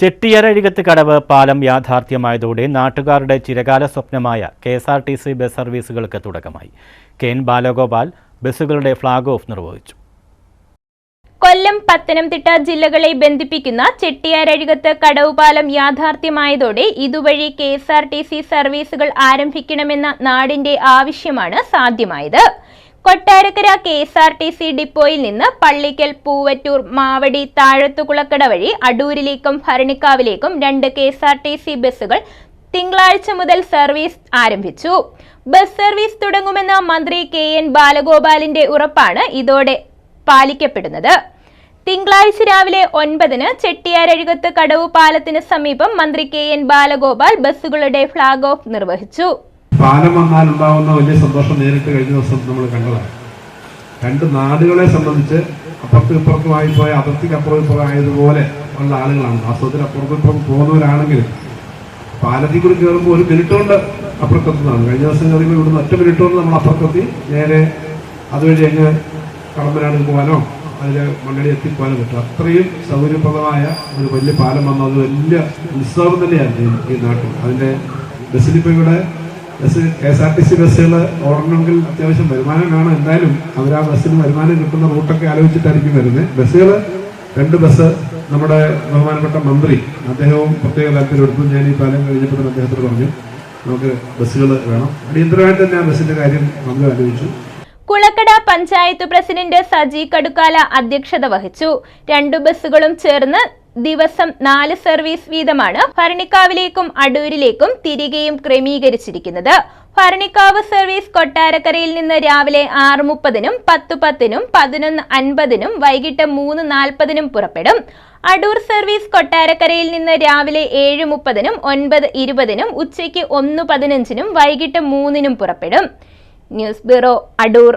ചെട്ടിയരഴികത്ത് കടവ് പാലം യാഥാർത്ഥ്യമായതോടെ നാട്ടുകാരുടെ ചിരകാല സ്വപ്നമായ K S R T C bus സർവീസുകൾക്ക് തുടക്കമായി. കെ എൻ ബാലഗോപാൽ ബസ്സുകളുടെ ഫ്ളാഗ് ഓഫ് നിർവഹിച്ചു. കൊല്ലം പത്തനംതിട്ട ജില്ലകളെ ബന്ധിപ്പിക്കുന്ന ചെട്ടിയാരഴികത്ത് കടവുപാലം യാഥാർത്ഥ്യമായതോടെ ഇതുവഴി K S R T C സർവീസുകൾ ആരംഭിക്കണമെന്ന നാടിന്റെ ആവശ്യമാണ് സാധ്യമായത്. Kottarakkara K S R T C ഡിപ്പോയിൽ നിന്ന് പള്ളിക്കൽ പൂവറ്റൂർ മാവടി താഴത്തുകുളക്കട വഴി അടൂരിലേക്കും ഭരണിക്കാവിലേക്കും രണ്ട് K S R T C ബസ്സുകൾ തിങ്കളാഴ്ച മുതൽ സർവീസ് ആരംഭിച്ചു. ബസ് സർവീസ് തുടങ്ങുമെന്ന മന്ത്രി കെ എൻ ബാലഗോപാലിന്റെ ഉറപ്പാണ് ഇതോടെ പാലിക്കപ്പെടുന്നത്. തിങ്കളാഴ്ച രാവിലെ ഒൻപതിന് ചെട്ടിയാരഴുകത്ത് കടവ് പാലത്തിന് സമീപം മന്ത്രി കെ എൻ ബാലഗോപാൽ ബസ്സുകളുടെ ഫ്ളാഗ് ഓഫ് നിർവഹിച്ചു. പാലം വന്നാൽ ഉണ്ടാവുന്ന വലിയ സന്തോഷം നേരിട്ട് കഴിഞ്ഞ ദിവസം നമ്മൾ കണ്ടതാണ്. രണ്ട് നാടുകളെ സംബന്ധിച്ച് അപ്പുറത്തും ഇപ്പുറത്തുമായി പോയ അതിർത്തിക്ക് അപ്പുറം ഇപ്പുറം ആയതുപോലെ ഉള്ള ആളുകളാണ്. വാസ്തവത്തിൽ അപ്പുറത്തും ഇപ്പുറം പോകുന്നവരാണെങ്കിലും പാലത്തിൽ കൂടി കയറുമ്പോൾ ഒരു മിനിറ്റ് കൊണ്ട് അപ്പുറത്തെത്തുന്നതാണ്. കഴിഞ്ഞ ദിവസം കയറിയപ്പോൾ ഇവിടുന്ന് ഒറ്റ മിനിറ്റ് കൊണ്ട് നമ്മൾ അപ്പുറത്തെത്തി. നേരെ അതുവഴി അങ്ങ് കടമ്പനാട് പോകാനോ അതിൽ മണ്ണടി എത്തിപ്പോകാനോ പറ്റും. അത്രയും സൗകര്യപ്രദമായ ഒരു വലിയ പാലം വന്നത് വലിയ ഉത്സവം തന്നെയായിരുന്നു ഈ- നാട്ടിൽ. അതിന്റെ ബസിലിപ്പയുടെ bus K S R T C ബസ്സുകൾ ഓടണമെങ്കിൽ അത്യാവശ്യം വരുമാനം കാണും എന്തായാലും അവർ ആ ബസ്സിന് വരുമാനം കിട്ടുന്ന റൂട്ടൊക്കെ ആലോചിച്ചിട്ടായിരിക്കും വരുന്നത്. ബസ്സുകൾ രണ്ട് ബസ് നമ്മുടെ ബഹുമാനപ്പെട്ട മന്ത്രി അദ്ദേഹവും പ്രത്യേക താല്പര്യമെടുത്തു ഞാൻ ഈ പാലം കഴിഞ്ഞപ്പോൾ തന്നെ അദ്ദേഹത്തോട് പറഞ്ഞു നമുക്ക് ബസ്സുകൾ വേണം. അടിയന്തരമായിട്ട് തന്നെ ആ ബസ്സിന്റെ കാര്യം നമ്മൾ ആലോചിച്ചു. കുളക്കട പഞ്ചായത്ത് പ്രസിഡന്റ് സജി കടുക്കാല അധ്യക്ഷത വഹിച്ചു. രണ്ടു ബസ്സുകളും ചേർന്ന് ദിവസം നാല് സർവീസ് വീതമാണ് ഭരണിക്കാവിലേക്കും അടൂരിലേക്കും തിരികെയും ക്രമീകരിച്ചിരിക്കുന്നത്. ഭരണിക്കാവ് സർവീസ് കൊട്ടാരക്കരയിൽ നിന്ന് രാവിലെ ആറ് മുപ്പതിനും പത്ത് പത്തിനും പതിനൊന്ന് അൻപതിനും വൈകിട്ട് മൂന്ന് നാൽപ്പതിനും പുറപ്പെടും. അടൂർ സർവീസ് കൊട്ടാരക്കരയിൽ നിന്ന് രാവിലെ ഏഴ് മുപ്പതിനും ഒൻപത് ഇരുപതിനും ഉച്ചയ്ക്ക് ഒന്ന് പതിനഞ്ചിനും വൈകിട്ട് മൂന്നിനും പുറപ്പെടും. News bureau Adoor.